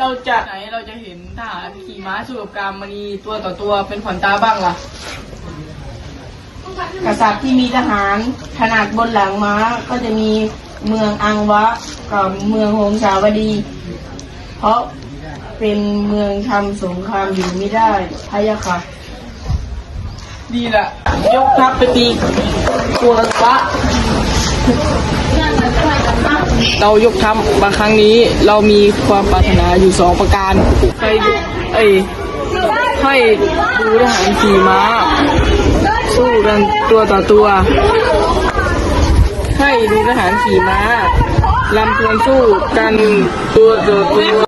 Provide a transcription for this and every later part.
เราจะไหนเราจะเห็นทหารขี่ม้าสู้กับกามมณีตัวต่อตัวเป็นขวัญตาบ้างล่ะ กษัตริย์ที่มีทหารขนาดบนหลังม้าก็จะมีเมืองอังวะกับเมืองโฮมสาวดี เพราะเป็นเมืองทำสงครามอยู่ไม่ได้พะยะค่ะ ดีละยกทัพไปตีกวงวะ เรายกทัพมาครั้งนี้เรามีความปรารถนาอยู่สองประการให้เอ้ยให้ดูทหารขี่ม้า สู้กันตัวต่อตัว ให้ดูทหารขี่ม้าลำพลินสู้กันตัวต่อตัว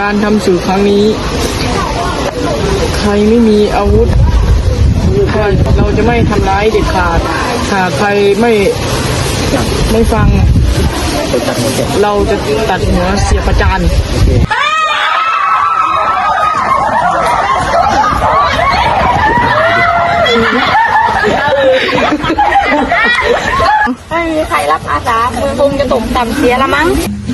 การทำสื่อครั้งนี้ ใครไม่มีอาวุธใครเราจะไม่ทำร้ายเด็ดขาดหากใครไม่ไม่ฟัง เราจะตัดหัวเสียประจาน ไม่มี ใครรับอาสาเมืองคงจะตกต่ำเสียละมั้ง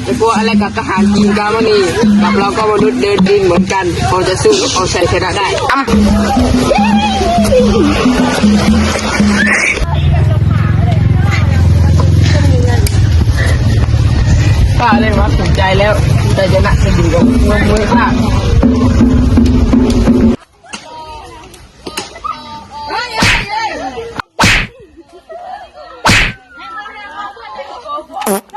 จะกลัวอะไรกับทหารกินกามณีกับเราก็มนุษย์เดินดินเหมือนกันเราจะสู้เอาชัยชนะได้อะข้าได้รับสนใจแล้วใจชนะจะอยู่กับเมืองมือข้า Uh.